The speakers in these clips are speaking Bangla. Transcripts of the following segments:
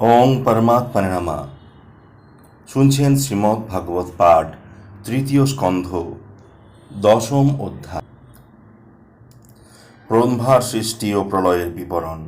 ওং পরমাত্মা নামা। শুনছেন শ্রীমদ্ ভাগবত পাঠ, তৃতীয় স্কন্ধ, দশম অধ্যায়। ব্রহ্মার সৃষ্টি ও প্রলয়ের বিবরণ।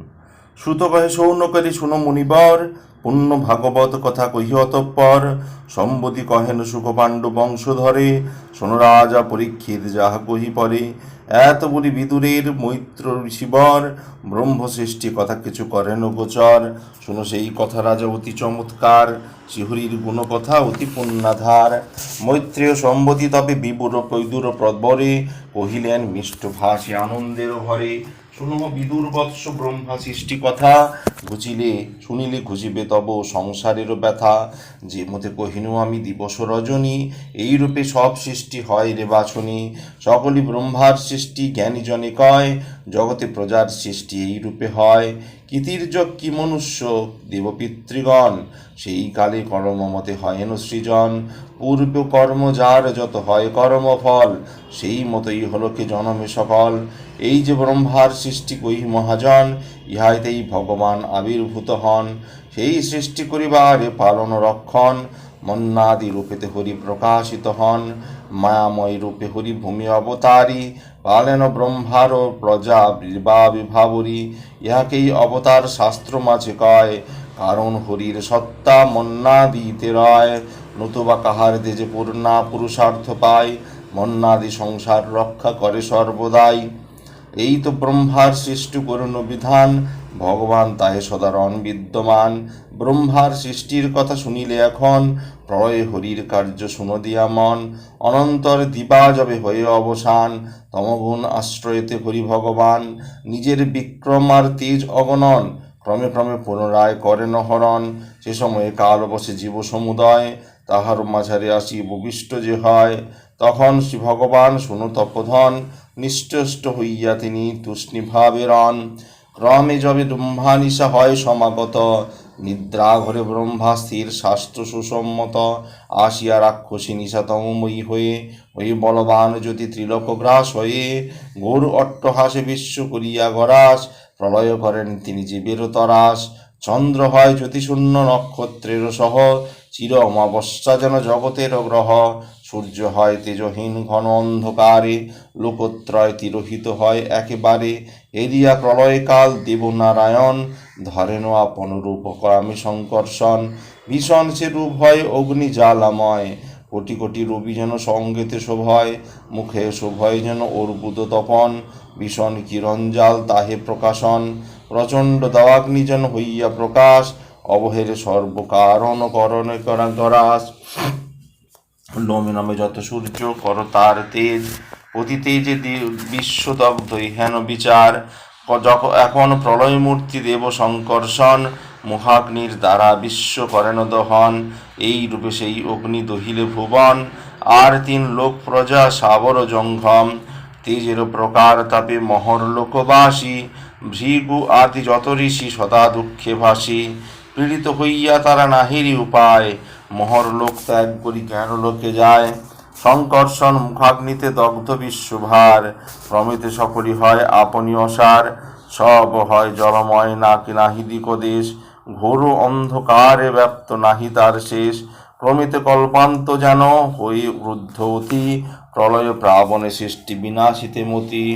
সুত কহে সৌনকারী শুনো মুনিবর, পুণ্য ভাগবত কথা কহি অতঃপর। সম্বতি কহেন সুখ পাণ্ডু বংশধরে, শোনো রাজা পরীক্ষিত যাহা কহি পরে এত বলি বিদুরের মৈত্র ঋষিবর ব্রহ্ম সৃষ্টি কথা কিছু করেন গোচর। শুনো সেই কথা রাজা, অতি চমৎকার। শিহরির গুণ কথা অতি পুণ্যাধার। মৈত্রেয় সম্বতি তবে বিবুর কৈদুর প্রদ্বরে, কহিলেন, মিষ্ট ভাষে আনন্দের ভরে। শুনো বিদুর বৎস ব্রহ্মা সৃষ্টি কথা। ঘুচিলে, শুনিলে ঘুচিবে তব সংসারেরও ব্যথা। যে মতে কহিনু, আমি দিবস রজনী, এই রূপে সব সৃষ্টি হয় রে বাছনি। সকলই ব্রহ্মার সৃষ্টি জ্ঞানী জনে কয়, জগতে প্রজার সৃষ্টি এই রূপে হয়। কীর্তির্যক কি মনুষ্য? দেবপিতৃগণ, সেই কালে কর্মমতে হয়েন সৃজন। পূর্ব কর্ম যার যত হয় কর্মফল, সেই মতোই হলো কে জনমে সকল। এই যে ব্রহ্মার সৃষ্টি কহি মহাজন ইহাইতেই ভগবান আবির্ভূত হন। সেই সৃষ্টি করিবারে পালন রক্ষণ, মন্নাদি রূপেতে হরি প্রকাশিত হন। মায়াময় রূপে হরি ভূমি অবতারী পালেন ব্রহ্মার ও প্রজা বিবা বিভাবরী। ইহাকেই অবতার শাস্ত্র মাঝে কয়, কারণ হরির সত্তা মন্নাদিতে রয়। নতুবা কাহার দেজে পূর্ণা পুরুষার্থ পায়, মন্নাদি সংসার রক্ষা করে সর্বদাই। এই তো ব্রহ্মার সৃষ্টি করুণ বিধান, ভগবান তাহে সদারণ বিদ্যমান। ব্রহ্মার সৃষ্টির কথা শুনিলে এখন প্রলয় হরির কার্য শুনো দিয়া মন, অনন্তর দিবা যবে হয়ে অবসান, তমগুণ আশ্রয়তে হরি ভগবান, নিজের বিক্রম আর তেজ অগণন, ক্রমে ক্রমে পুনরায় করেন হরণ সে সময়ে কাল বসে জীব সমুদয়, তাহার মাঝারে আসি ভূবিষ্ট যে হয়, তখন শ্রী ভগবান শুনো তপধন নিষ্টেষ্ট হইয়া তিনি তুষ্ণীভাবে রন ক্রমে যবে ব্রহ্মানিশা হয় সমাগত নিদ্রা ঘরে ব্রহ্মা স্থির শাস্ত্র সুসম্মত আসিয়া রাক্ষসী নিশাতময়ী হয়ে, ওই বলবান জ্যোতি ত্রিলোক গ্রাস হয়ে ঘোর অট্টহাসে বিশ্ব করিয়া গরাস প্রলয় করেন তিনি জীবের তরাস। চন্দ্র হয় জ্যোতিশূন্য নক্ষত্রের সহ, চির অমাবস্যা যেন জগতের গ্রহ। সূর্য হয় তেজহীন ঘন অন্ধকারে, লোকত্রয় তিরোহিত হয় একেবারে। এরিয়া প্রলয়কাল দেবনারায়ণ ধরেন আপন রূপ করামি সংকর্ষণ। ভীষণ সে রূপ হয় অগ্নি জ্বালাময়। কোটি কোটি রবি যেন সঙ্গেতে শোভয় মুখে শোভয় যেন অর্বুদ তপন। ভীষণ কিরঞ্জাল তাহে প্রকাশন, প্রচণ্ড দাবাগ্নি যেন হইয়া প্রকাশ। অবহেরে সর্বকারণ করণে করা গরাস। লোমে নামে যত সূর্য কর তার তেজ অতি তেজে দি- বিশ্বদগ্ধ হেন বিচার। এখন প্রলয় মূর্তি দেব সংকর্ষণ, মহাগ্নির দ্বারা বিশ্ব করেন দহন, এই রূপে সেই অগ্নি দহিলে ভুবন, আর তিন লোক প্রজা সাবর জঙ্ঘম, তেজের প্রকার তাপে মহর লোকবাসী, ভৃগু আদি যত ঋষি সদা দুঃখে ভাসি, পীড়িত হইয়া তারা নাহিরি উপায়, মহর লোক ত্যাগ করি জ্ঞান লোকে যায়? সংকর্ষণ মুখাগ্নিতে দগ্ধ বিশ্বভার। প্রমিতে সকলই হয় আপনি অসার সব হয় জলময় না নাকি নাহি দিকদেশ। ঘোর অন্ধকারে ব্যাপ্ত নাহি তার শেষ। ক্রমিতে কল্পান্ত যেন হই রুদ্ধ অতি। প্রলয় প্রাবণে সৃষ্টি বিনাশিতে মতি।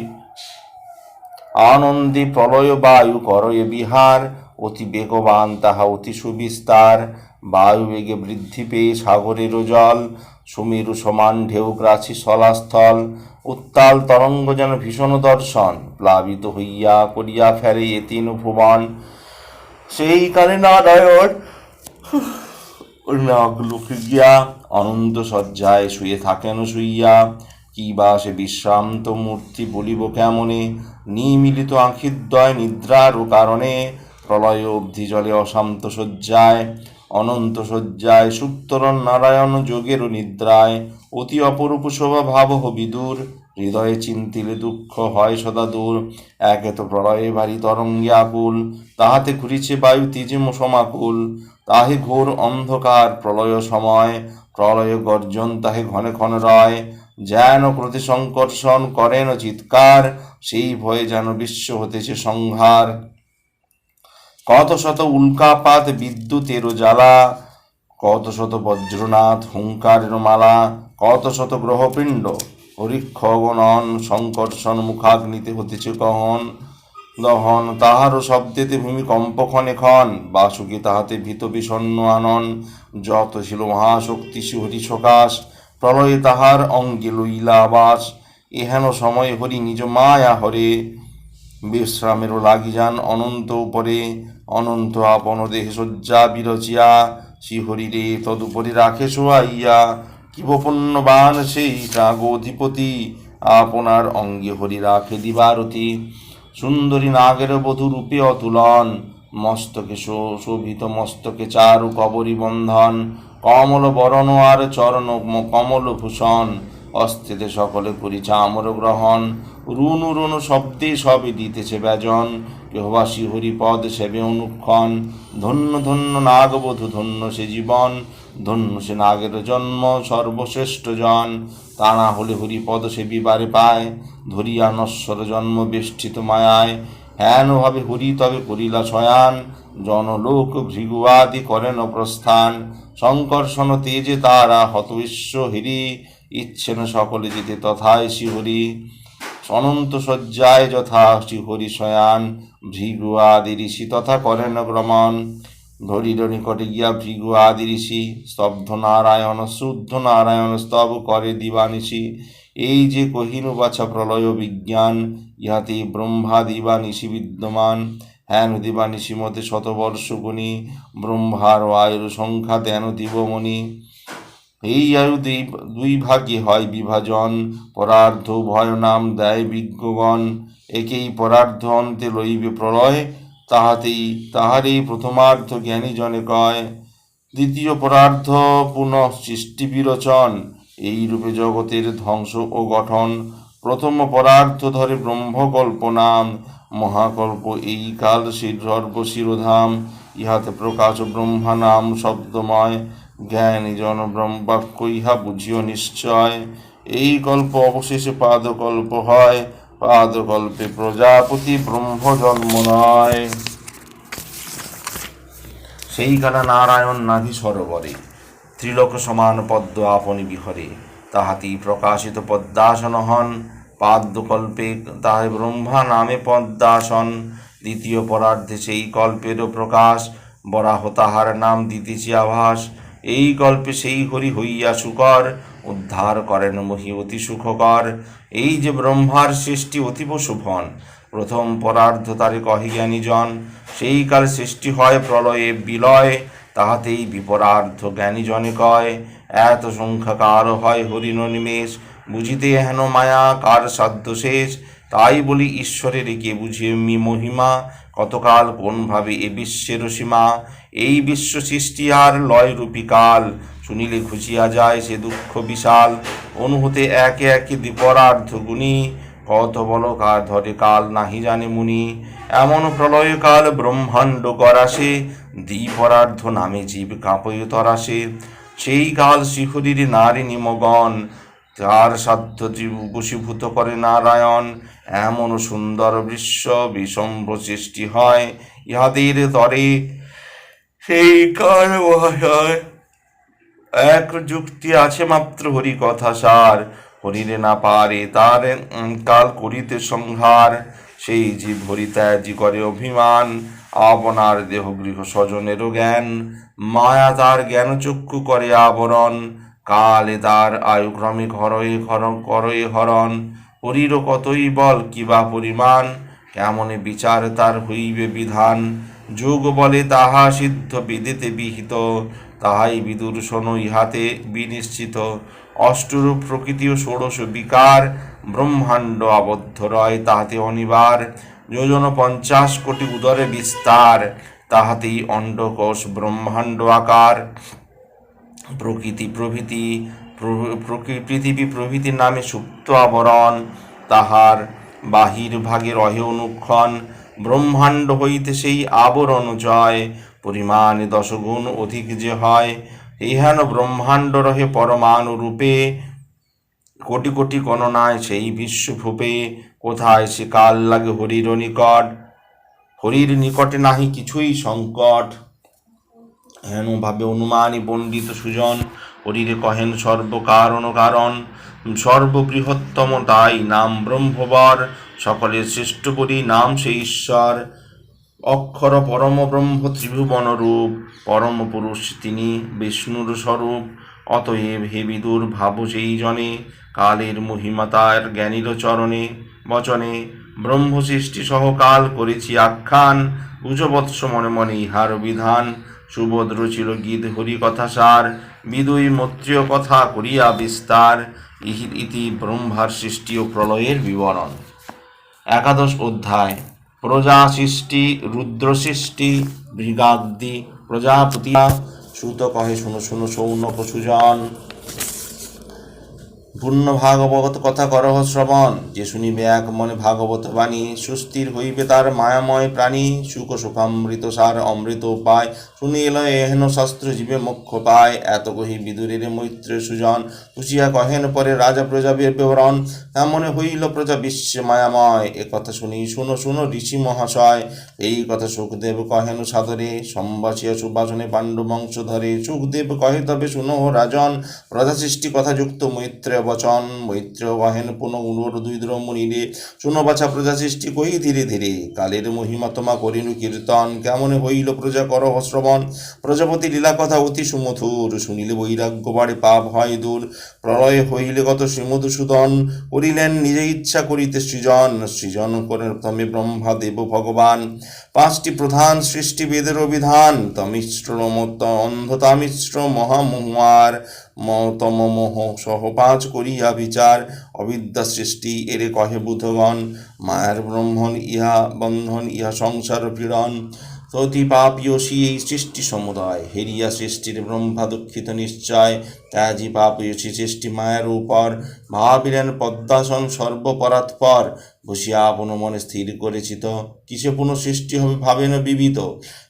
আনন্দে প্রলয় বায়ু করয়ে বিহার। অতি বেগবান তাহা অতি সুবিস্তার। বায়ু বেগে বৃদ্ধি পেয়ে সাগরেরও জল। সুমেরু সমান ঢেউ গ্রাসী সলাস্থল, উত্তাল তরঙ্গ যেন ভীষণ দর্শন, প্লাবিত হইয়া করিয়া ফেরে এ তিন ভুবন সেই কালে নারায়ণ নাগলোকে গিয়া অনন্ত শয্যায় শুয়ে থাকেন শুইয়া। কি বা সে বিশ্রান্ত মূর্তি বলিব কেমনে? নিমিলিত আখিদ্বয় নিদ্রার কারণে প্রলয় অবধি জলে অশান্ত শয্যায়। অনন্ত শয্যায় সুপ্তরণ নারায়ণ যোগের নিদ্রায় অতি অপরূপ শোভা ভাব বিদুর হৃদয়ে চিন্তিলে দুঃখ হয় সদা দূর। একে তো প্রলয়ে ভারী তরঙ্গে আকুল, তাহাতে ঘুরিছে বায়ু তেজে সমাকুল তাহে ঘোর অন্ধকার প্রলয় সময়, প্রলয় গর্জন তাহে ঘনে ঘন রয়। যেন প্রতি সংকর্ষণ করেন চিৎকার, সেই ভয়ে যেন বিশ্ব হতেছে সংহার। কত শত উল্কাপাত বিদ্যুতের জ্বালা কত শত বজ্রনাথ হুঙ্কারের মালা কত শত গ্রহপিণ্ড, হরিক্ষগণন সংকর্ষণ মুখাগ্নিতে হতেছে কহন। দহন তাহারও শব্দেতে ভূমিকম্প ক্ষণে ক্ষণ, বাসুকে তাহাতে ভীত বিষণ্ণ আনন। যত ছিল মহাশক্তি হরি সকাশ, প্রলয়ে তাহার অঙ্গে লইলা আবাস। এহেন সময় হরি নিজ মায়া হরে, বিশ্রামেরও লাগি যান অনন্ত উপরে। অনন্ত আপন দেহে শয্যা বিরচিয়া, শ্রীহরিরে তদুপরি রাখে শোয়াইয়া কি বপন্নবান সেই অধিপতি আপনার অঙ্গে হরি রাখে দিবারতি। সুন্দরী নাগের বধূ রূপে অতুলন, মস্তকে শোভিত মস্তকে চারু কবরী বন্ধন। কমল বরণ আর চরণ কমল ভূষণ, অস্থিতে সকলে করি চামর গ্রহণ। রুনু রুনু শব্দে সবে দিতেছে ব্যজন কেহবাসী হরিপদ সেবে অনুক্ষণ। ধন্য ধন্য নাগবধূ, ধন্য সে জীবন, ধন্য সে নাগের জন্ম, সর্বশ্রেষ্ঠ জন। তা না হলে হরিপদ সে বিবারে পায়, ধরিয়া নশ্বর জন্ম বেষ্টিত মায়ায়। হেন ভাবে হরি তবে করিলা শয়ান, জনলোক ভৃগুয়াদি করেন প্রস্থান সংকর্ষণ তেজে তারা হত বিশ্ব হিরি ইচ্ছেন সকলে যেতে তথায় শিহরি অনন্ত শয্যায় যথা শ্রীহরি শয়ান ভৃগু আদি ঋষি তথা করেন গ্রমণ ধরিল নিকটে গিয়া ভৃগু আদি ঋষি স্তব্ধ নারায়ণ শুদ্ধ নারায়ণ স্তব করে দিবানিশি। এই যে কহিনু বাছা প্রলয় বিজ্ঞান, ইহাতে ব্রহ্মা দিবানিশি বিদ্যমান। হেন দিবানিশি মতে শতবর্ষ গুণী, ব্রহ্মার আয়ুর সংখ্যা তেন দিবমণি এই আয়ু দুই ভাগে হয় বিভাজন, পরার্ধ ভয় নাম দেয় বিজ্ঞগণ। একেই পরার্ধ অন্তে লইবে প্রলয়, তাহাতেই তাহারই প্রথমার্ধ জ্ঞানী জনে কয়, দ্বিতীয় পরার্ধ পুনঃ সৃষ্টি বিরচন এই রূপে জগতের ধ্বংস ও গঠন। প্রথম পরার্ধ ধরে ব্রহ্মকল্প নাম মহাকল্প এই কাল সর্ব শিরোধাম, ইহাতে প্রকাশ ব্রহ্মা নাম শব্দময়। জ্ঞানী জন ব্রহ্মবাক্য ইহা বুঝিও নিশ্চয়, এই গল্প অবশেষে পাদকল্প হয়। পাদকল্পে প্রজাপতি ব্রহ্ম জন্ম নয়। সেইখানে নারায়ণ নাধি সরোবরে, ত্রিলোক সমান পদ্ম আপনি বিহরে তাহাতি প্রকাশিত পদ্মাসন হন। পাদ্যকল্পে তাহে ব্রহ্মা নামে পদ্মাসন। দ্বিতীয় পরার্ধে সেই কল্পেরও প্রকাশ, বরাহ তাহার নাম দিতেছি আভাস। এই গল্পে সেই হরি হইয়া সুকর উদ্ধার করেন মহি অতি সুখকর। এই যে ব্রহ্মার সৃষ্টি অতীব শুভন, প্রথম পরার্ধ তারে কহে জ্ঞানীজন, সেই কাল সৃষ্টি হয় প্রলয়ে বিলয়, তাহাতেই বিপরার্ধ জ্ঞানী জনে কয়, এত সংখ্যা কার হয় হরিণ নিমেষ, বুঝিতে হেন মায়া, কার সাধ্য শেষ? তাই বলি ঈশ্বরের কে বুঝিয়ে মি মহিমা কতকাল কোনভাবে এ বিশ্বের সীমা? এই বিশ্ব সৃষ্টি আর লয় রূপী কাল। শুনিলে খুশিয়া যায় সে দুঃখ বিশাল। অনুহূতে একে একে দ্বিপরার্ধ গুণী। কত বল কার ধরে কাল নাহি জানে মুনি। এমন প্রলয় কাল ব্রহ্মাণ্ড করাসে দ্বিপরার্ধ নামে জীব কাঁপয় তরাসে। সেই কাল শিখরির নারী নিমগণ তার সাধ্য জীব বশীভূত করে নারায়ণ। এমন সুন্দর বিশ্ব বিষম্ভ সৃষ্টি হয়। ইহাদের তরে সেই কার এক যুক্তি আছে মাত্র হরি কথা সার। হরিরে না পারে তার কাল করিতে সংহার। সেই জীব হরি ত্যাজি করে অভিমান, আপনার দেহ গৃহ স্বজনেরও জ্ঞান। মায়া তার জ্ঞান চক্ষু করে আবরণ। কালে তার আয়ুক্রমে ঘরয়ে ঘর করয়ে হরণ। হরিরও কতই বল কিবা পরিমাণ? কেমনে বিচার তার হইবে বিধান? যোগ বলে তাহা সিদ্ধ বিদিতে বিহিত, তাহাই বিদুর শোনো ইহাতে বিনিশ্চিত। অষ্টরূপ প্রকৃতি ও ষোড়শ বিকার, ব্রহ্মাণ্ড আবদ্ধ রয় তাহাতে অনিবার। যোজন পঞ্চাশ কোটি উদরে বিস্তার, তাহাতেই অণ্ডকোষ ব্রহ্মাণ্ড আকার। প্রকৃতি প্রভৃতি পৃথিবী প্রভৃতি নামে সুপ্ত আবরণ, তাহার বাহির ভাগে রহে অনুক্ষণ, ব্রহ্মাণ্ড হইতে সেই আবরণ জয়, পরিমাণে দশগুণ অধিক যে হয়, ইহান ব্রহ্মাণ্ড রহে পরমাণু রূপে কোটি কোটি গণনায় সেই বিশ্বভূপে কোথায় সে কাল লাগে হরির নিকট? হরির নিকটে নাহি কিছুই সংকট। হেন ভাবে অনুমানী পণ্ডিত সুজন হরিরে কহেন সর্বকারণ কারণ সর্ববৃহত্তম তাই নাম ব্রহ্মবার সকলের শ্রেষ্ঠ বলি নাম সে ঈশ্বর। অক্ষর পরম ব্রহ্ম ত্রিভুবন রূপ, পরম পুরুষ তিনি বিষ্ণুর স্বরূপ। অতএব হে বিদুর, ভাব সেই জনে, কালের মহিমা তার জ্ঞানীর চরণে, বচনে। ব্রহ্ম সৃষ্টি সহকাল করেছি আখ্যান বুঝবৎস মনে মনে ইহার বিধান। সুভদ্র ছিল গীত হরি কথা সার বিদুই মৈত্রীয় কথা করিয়া বিস্তার ইতি ব্রহ্মার সৃষ্টি ও প্রলয়ের বিবরণ। একাদশ অধ্যায় প্রজা সৃষ্টি রুদ্র সৃষ্টি মৃগাগ্দি প্রজাপতি, সুত কহে শুনো শুনো সৌনক সুজন পূর্ণ ভাগবত কথা করহ শ্রবণ, যে শুনিবে এক মনে ভাগবত বাণী, সুস্থির হইবে তার মায়াময় প্রাণী, সুখ সুখামৃত সার অমৃত উপায় শুনিল এহেন শাস্ত্র জীবে মোক্ষ পায়। এত কহি বিদুরের মৈত্র সুজন, খুশিয়া কহেন পরে রাজা প্রজাবের বিবরণ। তেমনে হইল প্রজা বিশ্বে মায়াময় এ কথা শুনি শুনো শুনো ঋষি মহাশয়, এই কথা সুখদেব কহেন সাদরে। সম্বাসিয়া সুবাসনে পাণ্ডু বংশ ধরে সুখদেব কহে তবে শুনো রাজন, প্রজা সৃষ্টি কথা যুক্ত মৈত্র বচন। মৈত্র কহেন পুনঃ উনুর দুই মুনিরে শুনো বাছা প্রজা সৃষ্টি কহি ধীরে ধীরে। কালের মহিমা তোমা করিনু কীর্তন, কেমন হইল প্রজা কর শ্রবণ প্রজাপতি লীলা কথা অতি সুমধুর, শুনিলে বৈরাগ্য বাড়ে পাপ হয় দূর। প্রলয় হইলে কত শ্রীমধুসূদন করিলেন, নিজে ইচ্ছা করিতে সৃজন। সৃজন করেন তমে ব্রহ্মা দেব ভগবান। পাঁচটি প্রধান সৃষ্টি বেদের বিধান তমিশ্র মত অন্ধতামিশ্র মহামহুয়ার মতম মোহ সহ পাঁচ করিয়া বিচার অবিদ্যা সৃষ্টি, এরে কহে বুধগণ। মায়ার ব্রহ্মণ ইহা বন্ধন, ইহা সংসার পীড়ন। সতী পাপীয়সী এই সৃষ্টি সমুদয়। হেরিয়া সৃষ্টির ব্রহ্মা দুঃখিত নিশ্চয়, ত্যাজি পাপীয়সী সৃষ্টি মায়ের উপর। ভাবিলেন পদ্মাসন সর্বপরাৎপর। বসিয়া আপন মনে স্থির করেছি তো, কিসে পুনঃ সৃষ্টি হবে ভাবেন বিবিত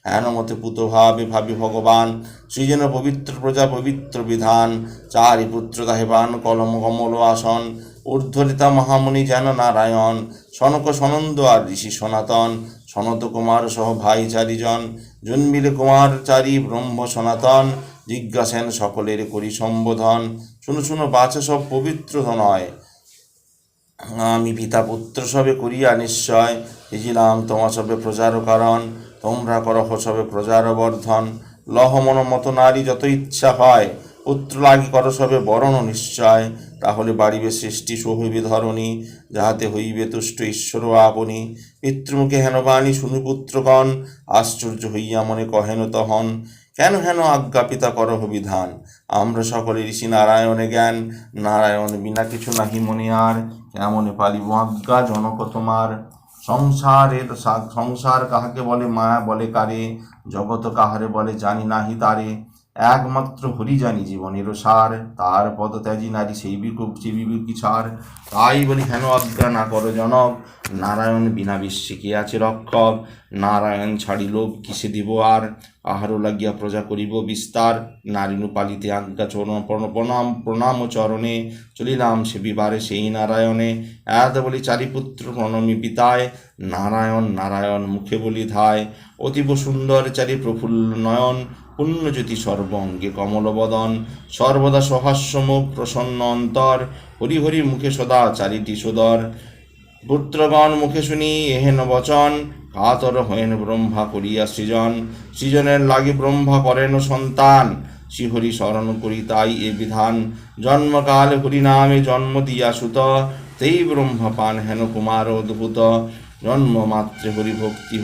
হেন মতে পুত ভাবে, ভাবি ভগবান, সৃজন পবিত্র প্রজা পবিত্র বিধান। চারি পুত্র তাহেবান কলম, কমল আসন। ঊর্ধ্বরিতা মহামণি যেন নারায়ণ, সনক সনন্দ আর ঋষি সনাতন। সনত কুমার সহ ভাই চারিজন জন্মিলে কুমার চারি, ব্রহ্ম সনাতন, জিজ্ঞাসেন সকলের করি সম্বোধন। শুনো শুনো বাছা সব পবিত্র নয়। আমি পিতা পুত্র সবে করিয়া নিশ্চয়, বুঝিলাম তোমা সবে প্রজার কারণ, তোমরা করহ সবে প্রজার বর্ধন। লহ মন মত নারী যত ইচ্ছা হয় লাগি কর সবে বরণ নিশ্চয়, তাহলে বাড়িবে সৃষ্টি সহিবে ধরণী, যাহাতে হইবে তুষ্ট ঈশ্বর আপনি। পিতৃমুখে হেন বাণী শুনি পুত্রগণ, আশ্চর্য হইয়া মনে কহেন তহন, কেন হেন আজ্ঞাপিতা করহ বিধান? আমরা সকলে ঋষি নারায়ণে জ্ঞান, নারায়ণ বিনা কিছু নাহি মনে আর, কেমনে পালিব আজ্ঞা জনক তোমার? সংসারের সংসার কাহাকে বলে মায়া বলে কারে জগত কাহারে বলে জানি নাহি তারে। একমাত্র হরি জানি জীবনের সার। তার পদ ত্যাজি নারী সেই বিকুপ জীবি বিচার তাই বলি হেন অজ্ঞা না করো জনক? নারায়ণ বিনা বিশ্বে কে আছে রক্ষক। নারায়ণ ছাড়ি লোভ কিসে দিব আর? আহারও লাগিয়া প্রজা করিব বিস্তার। নারীনু পালিতে আজ্ঞা চরণ প্রণাম প্রণাম চরণে। চলিলাম সে বিবারে সেই নারায়ণে। এত বলি চারিপুত্র প্রণমী পিতায়। নারায়ণ নারায়ণ মুখে বলি ধায়। অতীব সুন্দর চারি প্রফুল্ল নয়ন। পুণ্যজ্যোতি সর্বঙ্গে কমলবদন, সর্বদা সহাস্যমুখ প্রসন্ন অন্তর হরিহরি হরি মুখে সদা চারিটি সুদর। পুত্রগণ মুখে শুনি এহেন বচন, কাতর হয়েন ব্রহ্মা করিয়া সৃজন। সৃজনের লাগি ব্রহ্মা করেন সন্তান, শ্রীহরি স্মরণ করি তাই এ বিধান। জন্মকাল হরি নামে জন্ম দিয়া সুত, তেই ব্রহ্মা পান হেন কুমার অদ্ভুত। জন্ম মাত্রে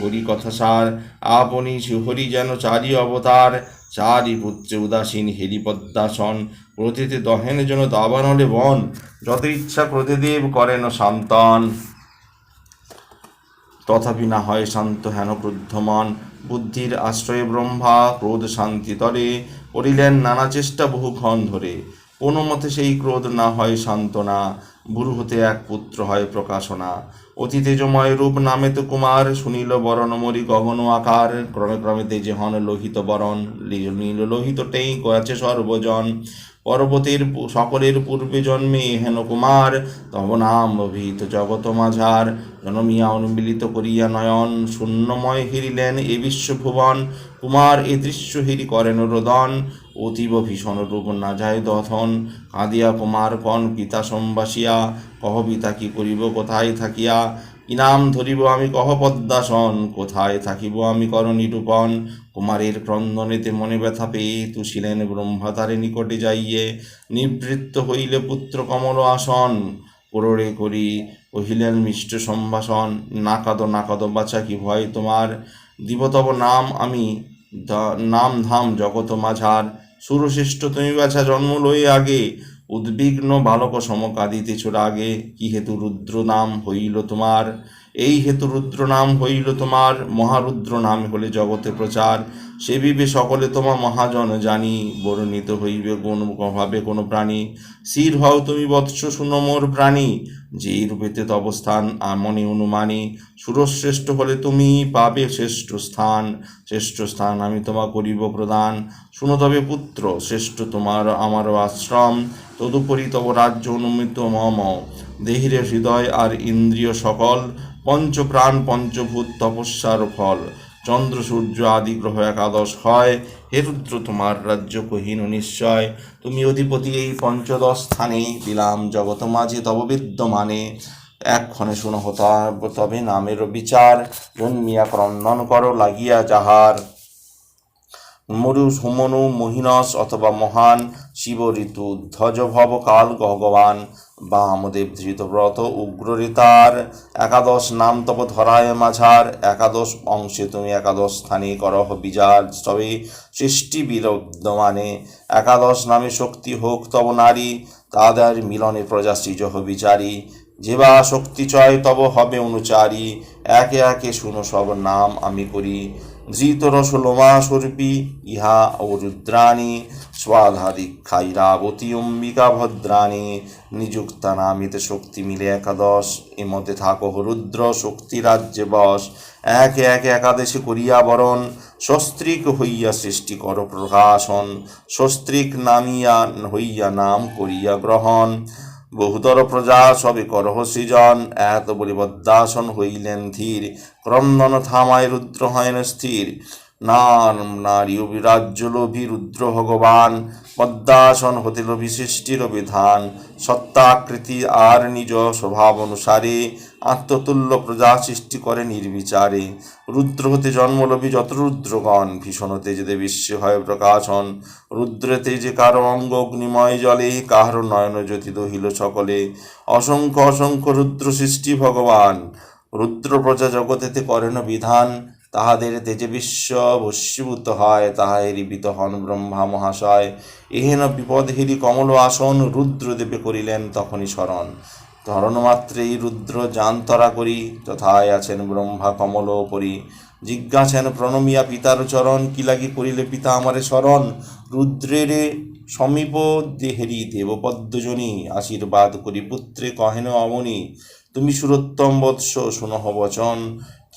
হরি কথা সার আপনি হরি যেন চারি অবতার। চারি পুত্রে উদাসীন হেরি পদ্মাসন প্রতিতে দহেন যেন দাবানলে বন। যত ইচ্ছা প্রতিদেব করেন শান্তন। তথাপি না হয় শান্ত হেন ক্রুদ্ধমান। বুদ্ধির আশ্রয়ে ব্রহ্মা ক্রোধ শান্তি তরে। করিলেন নানা চেষ্টা বহুক্ষণ ধরে। কোনো মতে সেই ক্রোধ না হয় সান্ত্বনা। বুড়ো হতে এক পুত্র হয় প্রকাশনা। অতি রূপ নামে তো কুমার শুনিল বরণ, মরি গগন আকার, ক্রমে ক্রমে তেজে হন লোহিত বরণ নীল লোহিত টেই কয়াছে সর্বজন। পর্বতের সকলের পূর্বে জন্মে হেন কুমার, তব নাম অভিহিত জগত মাঝার। জনমিয়া অনুমিলিত করিয়া নয়ন শূন্যময় হেরিলেন এ বিশ্বভুবন। কুমার এ দৃশ্য হেরি করেন রোদন, অতীব ভীষণ রূপ না যায় দথন কাঁদিয়া কুমার, কন পিতা সম্বাসিয়া, কহ পিতা কি করিব, কোথায় থাকিয়া? কি নাম ধরিব আমি কহ পদ্মাসন কোথায় থাকিব আমি কর নিরূপণ কুমারের ক্রন্দনেতে মনে ব্যথা পেয়ে তুষিলেন ব্রহ্মতারে নিকটে যাইয়ে, নিবৃত্ত হইলে পুত্র কমল আসন। কোরড়ে করি কহিলেন মিষ্ট সম্ভাষণ, নাকাদ নাকাদ বাছা কি ভয় তোমার? দিব তব নাম আমি নাম ধাম জগত মাঝার। সুরশ্রেষ্ঠ তুমি বাছা জন্ম লই আগে উদ্বিগ্ন বালক সম কাঁদিতেছ রাগে কি হেতু রুদ্র নাম হইল তোমার? এই হেতু রুদ্র নাম হইল তোমার, মহারুদ্র নাম হলে জগতে প্রচার। সেবিবে সকলে তোমা মহাজন জানি, বর্ণিত হইবে কোন ভাবে কোনো প্রাণী। স্থির হও তুমি বৎস শুনো মোর প্রাণী যেই রূপেতে অবস্থান আমনে অনুমানী। সুরশ্রেষ্ঠ হলে তুমি পাবে শ্রেষ্ঠ স্থান শ্রেষ্ঠ স্থান আমি তোমা করিব প্রদান। শুনো তবে পুত্র, শ্রেষ্ঠ তোমার আমারও আশ্রম, তদুপরি তব রাজ্য অনুমিত মম। দেহিরে হৃদয় আর ইন্দ্রিয় সকল পঞ্চপ্রাণ পঞ্চভূত তপস্যার ফল। চন্দ্র, সূর্য আদি গ্রহ একাদশ হয়। হে রুদ্র, তোমার রাজ্য কহিন নিশ্চয়। তুমি অধিপতি এই পঞ্চদশ স্থানে। দিলাম জগত মাঝে তব বিদ্যমানে। এক্ষণে শুনো হতা তবে নামের বিচার। জন্মিয়া ক্রন্দন করো, লাগিয়া যাহার। মরু সুমনু, মহিনস অথবা মহান। শিব ঋতু ধ্বজ ভব কাল ভগবান বামদেব ধৃতব্রত উগ্ররিতার, একাদশ নাম তব ধরায় মাঝার, একাদশ অংশে তুমি একাদশ স্থানে করহ বিজার। তবে সৃষ্টি বিরুদ্ধমানে একাদশ নামে শক্তি হোক তব নারী, তাদের মিলনে প্রজা সৃজহ বিচারী। যেবা শক্তি চয় তব হবে অনুচারী, একে একে শুনো সব নাম আমি করি। ধৃতরস লোমা স্বরূপী, ইহা ও রুদ্রাণী স্বাধা দীক্ষাইরাবতী অম্বিকা ভদ্রাণী, নিযুক্তা নামিতে শক্তি মিলে একাদশ, এমতে থাকো রুদ্র শক্তি রাজ্যে বস একে একে একাদশে করিয়া বরণ, সস্ত্রিক হইয়া সৃষ্টি কর প্রকাশন, সস্ত্রিক নামিয়া হইয়া নাম করিয়া গ্রহণ। বহুতর প্রজা সবে করহ সৃজন, এত বলি বদ্যাসন হইলেন ধীর। ক্রন্দন থামায় রুদ্র হয়েন স্থির। নার নারী অভিরাজ্য লোভী রুদ্র ভগবান, পদ্মাসন হতে লোভী সৃষ্টির বিধান। সত্তাকৃতি আর নিজ স্বভাব অনুসারে আত্মতুল্য প্রজা সৃষ্টি করে নির্বিচারে। রুদ্র হতে জন্মলোভী যত রুদ্রগণ, ভীষণ তেজে বিশ্বে হয় প্রকাশন। রুদ্র তেজে কারও অঙ্গ অগ্নিময় জলে কাহার নয়ন জ্যোতি দহিল সকলে। অসংখ্য অসংখ্য রুদ্র সৃষ্টি ভগবান। রুদ্র প্রজা জগতেতে করেন বিধান। তাহাদের তেজে বিশ্ব ভস্মীভূত হয়, তাহাদেরই বিত হন ব্রহ্মা মহাশয়। এহেন বিপদ হেরি কমল আসন রুদ্রদেবে করিলেন, তখনই স্মরণ। ধরণমাত্রেই রুদ্র যান্তরা করি, তথায় আছেন ব্রহ্মা কমল পরি জিজ্ঞাসেন, প্রণমিয়া পিতার চরণ, কি লাগি করিলে পিতা আমারে স্মরণ? রুদ্রেরে সমীপ দেহেরি দেবপদ্মজনী, আশীর্বাদ করি পুত্রে কহেন অমনি তুমি সুরোত্তম বৎস, শুনহ বচন।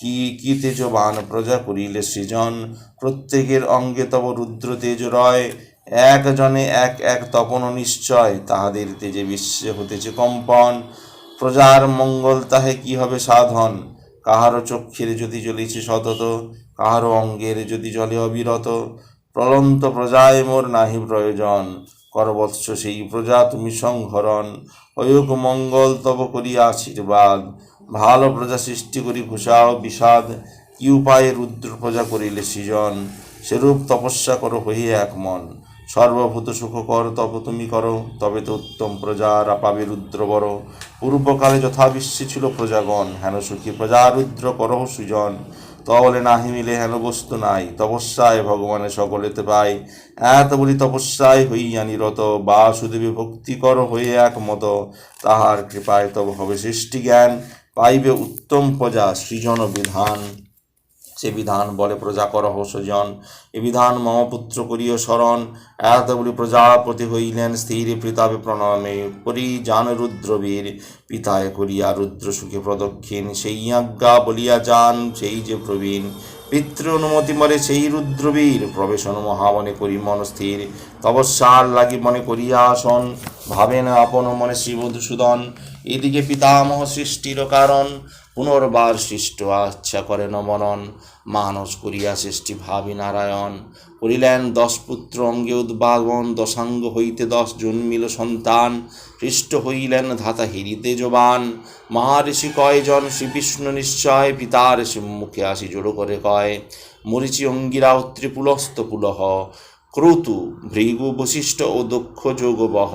কি কি তেজবান প্রজা করিলে সৃজন? প্রত্যেকের অঙ্গে তব রুদ্র তেজ রয়। একজনে এক এক তপন নিশ্চয়। তাহাদের তেজে বিশ্বে হতেছে কম্পন। প্রজার মঙ্গল তাহে কি হবে সাধন? কাহারও চক্ষের যদি জ্বলিছে সতত কাহারও অঙ্গের যদি জলে অবিরত। প্রলন্ত প্রজায় মোর নাহি প্রয়োজন। করবৎস সেই প্রজা তুমি সংহরণ। অয়োগ মঙ্গল তব করিয়া আশীর্বাদ। ভালো প্রজা সৃষ্টি করি ঘুষাও বিষাদ, কি উপায়ে রুদ্র প্রজা করিলে সৃজন? সেরূপ তপস্যা করো হইয়া এক মন। সর্বভূত সুখ কর তব তুমি করো, তবে তো উত্তম প্রজারা পাবে রুদ্র বড়। পূর্বকালে যথা বিশ্বে ছিল প্রজাগণ, হেন সুখী প্রজা রুদ্র করহ সুজন। তবলে নাহি মিলে হেন বস্তু নাই, তপস্যায় ভগবানের সকলেতে পাই। এত বলি তপস্যায় হইয়া নিরত, বাসুদেবী ভক্তি কর হয়ে এক মত। তাহার কৃপায় তব হবে সৃষ্টি জ্ঞান। পাইবে উত্তম প্রজা সৃজন বিধান। সে বিধান বলে প্রজা করহ সজন। এ বিধান মম পুত্র করিও শরণ। এতগুলি প্রজাপতি হইলেন, স্থির পিতাবে প্রণামে করি জান রুদ্রবীর। পিতায় করিয়া রুদ্র সুখে প্রদক্ষিণ। সেই আজ্ঞা বলিয়া যান, সেই যে প্রবীণ। পিতৃ অনুমতি মরে সেই রুদ্রবীর। প্রবেশন মহাবনে করি মন স্থির। তপস্যার লাগি মনে করিয়া আসন। ভাবেন আপন মনে শ্রীমধুসূদন এদিকে পিতামহ সৃষ্টির কারণ, পুনর্বার সৃষ্ট আচ্ছা করেন মনন মানস করিয়া সৃষ্টি ভাবি নারায়ণ। করিলেন দশ পুত্র অঙ্গে উদ্ভাবন, দশাঙ্গ হইতে দশ জন্মিল সন্তান। সৃষ্ট হইলেন ধাতা হিরিতে জবান। মহাঋষি কয়জন? শ্রীবিষ্ণু নিশ্চয়। পিতার মুখে আসি জোড়ো করে কয়, মরিচি অঙ্গিরা ত্রিপুলস্ত পুলহ। ক্রতু ভৃগু বশিষ্ঠ ও দক্ষ যোগবহ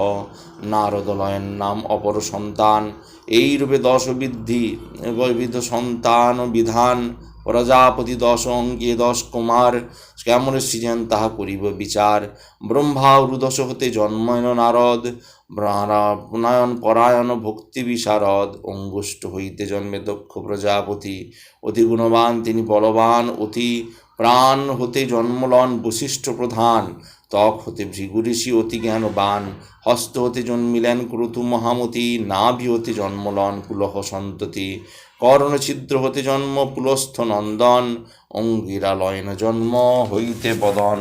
নারদলয়ের নাম অপর সন্তান। এই রূপে দশ বৃদ্ধি বিধ সন্তান বিধান, প্রজাপতি দশ অঙ্গে দশ কুমার, কেমন সৃজন তাহা করিব বিচার। ব্রহ্মা উরুদশ হতে জন্ময়ন নারদ প্রণয়ন পরায়ণ ভক্তি বিশারদ। অঙ্গুষ্ট হইতে জন্মে দক্ষ প্রজাপতি, অতি গুণবান, তিনি বলবান অতি প্রাণ হতে জন্মলন বশিষ্ঠ প্রধান, ত্বক হতে ভৃগু ঋষি অতি জ্ঞানবান, হস্ত হতে জন্মিলেন ক্রতু মহামতি, নাভি হতে জন্মলন কুলহ সন্ততি কর্ণ ছিদ্র হতে জন্ম পুলস্থ নন্দন, অঙ্গিরালয়ন জন্ম হইতে বদন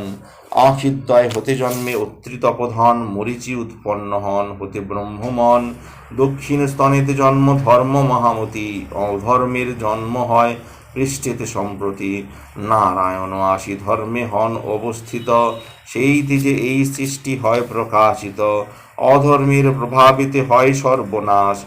আখিদ্বয় হতে জন্মে অত্রিতপধন মরিচি উৎপন্ন হন হতে ব্রহ্মমন, দক্ষিণ স্তনেতে জন্ম ধর্ম মহামতি, অধর্মের জন্ম হয় পৃষ্ঠেতে সম্প্রতি নারায়ণ আসি ধর্মে হন অবস্থিত। সেইতে যে এই সৃষ্টি হয় প্রকাশিত। অধর্মের প্রভাবিতে হয় সর্বনাশ।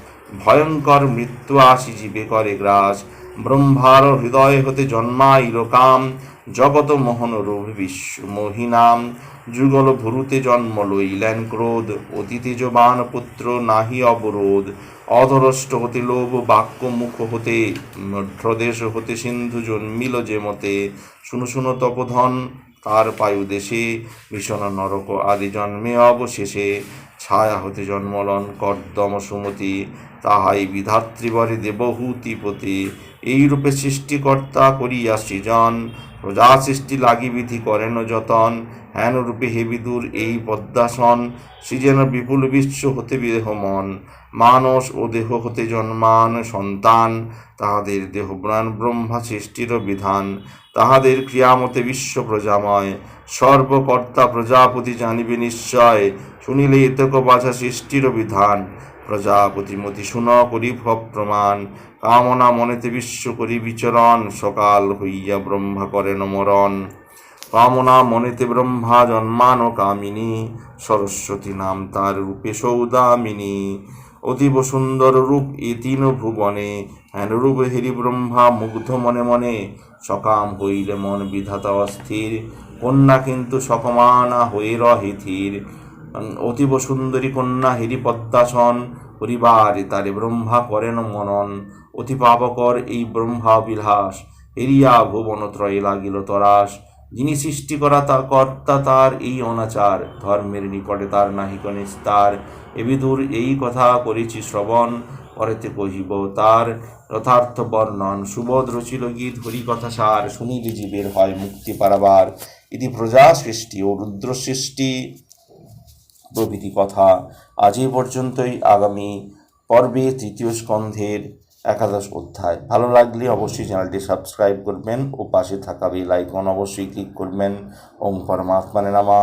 ভয়ঙ্কর মৃত্যু আসি জীবে করে গ্রাস। ব্রহ্মার হৃদয় হতে জন্মাইল কাম। জগত মোহন রূপ বিশ্ব মহিনাম। যুগল ভুরুতে জন্ম লইলেন ক্রোধ। অতি তেজবান পুত্র নাহি অবরোধ। অধরষ্ট হতে লোভ বাক্য মুখ হতে মধ্যদেশ হতে সিন্ধু জন্মিল যে মতে। শুনো শুনো তপধন, তার পায়ু দেশে, ভীষণ নরক আদি জন্মে অবশেষে। ছায়া হতে জন্মলন, কর্দম সুমতি, তাহাই বিধাত্রীবরে দেবহূতিপতি এইরূপে সৃষ্টিকর্তা করিয়া সৃজন, প্রজা সৃষ্টি লাগি বিধি করেন যতন। হেন রূপে হে বিদুর, এই পদ্মাসন, সৃজন বিপুল বিশ্ব হতে বিদেহ মন। মানস ও দেহ হতে জন্মান সন্তান, তাহাদের দেহ প্রাণ ব্রহ্মা সৃষ্টির বিধান। তাহাদের ক্রিয়ামতে বিশ্ব প্রজাময় সর্বকর্তা প্রজাপতি জানিবে নিশ্চয়, শুনিলে এতক বাছা সৃষ্টির বিধান। প্রজাপতি মতি শুন করি প্রমাণ, কামনা মনেতে বিশ্ব করি বিচরণ, সকাল হইয়া ব্রহ্মা করেন মরণ। কামনা মনেতে ব্রহ্মা জন্মান কামিনী, সরস্বতী নাম তার রূপে সৌদামিনী। অতীব সুন্দর রূপ এ তিন ভুবনে। রূপ হেরি ব্রহ্মা মুগ্ধ মনে মনে, সকাম হইলে মন বিধাতা অস্থির, কন্যা কিন্তু সকমানা হয়ে রহে থির অতীব সুন্দরী কন্যা হেরি পদ্মাসন পরিবারে তারে ব্রহ্মা করেন মনন। অতি পাপকর এই ব্রহ্মা বিলাস হেরিয়া ভুবনত্রয়ে লাগিল তরাস। যিনি সৃষ্টি করা তা কর্তা তার এই অনাচার, ধর্মের নিকটে তার নাহিক তার এবিদুর এই কথা করেছি শ্রবণ, পরেতে কহিব, তার যথার্থ বর্ণন, সুবোধ রচিল গীত, হরিকথা সার শুনিলে জীবের হয় মুক্তি পারাবার। ইতি প্রজা সৃষ্টি ও রুদ্র সৃষ্টি প্রভৃতি কথা। আজ এই পর্যন্তই আগামী পর্বে তৃতীয় স্কন্ধের একাদশ অধ্যায়। ভালো লাগলে অবশ্যই চ্যানেলটি সাবস্ক্রাইব করবেন ও পাশে থাকা বেল আইকন অবশ্যই ক্লিক করবেন। ওম পরমাত্মানে নামা।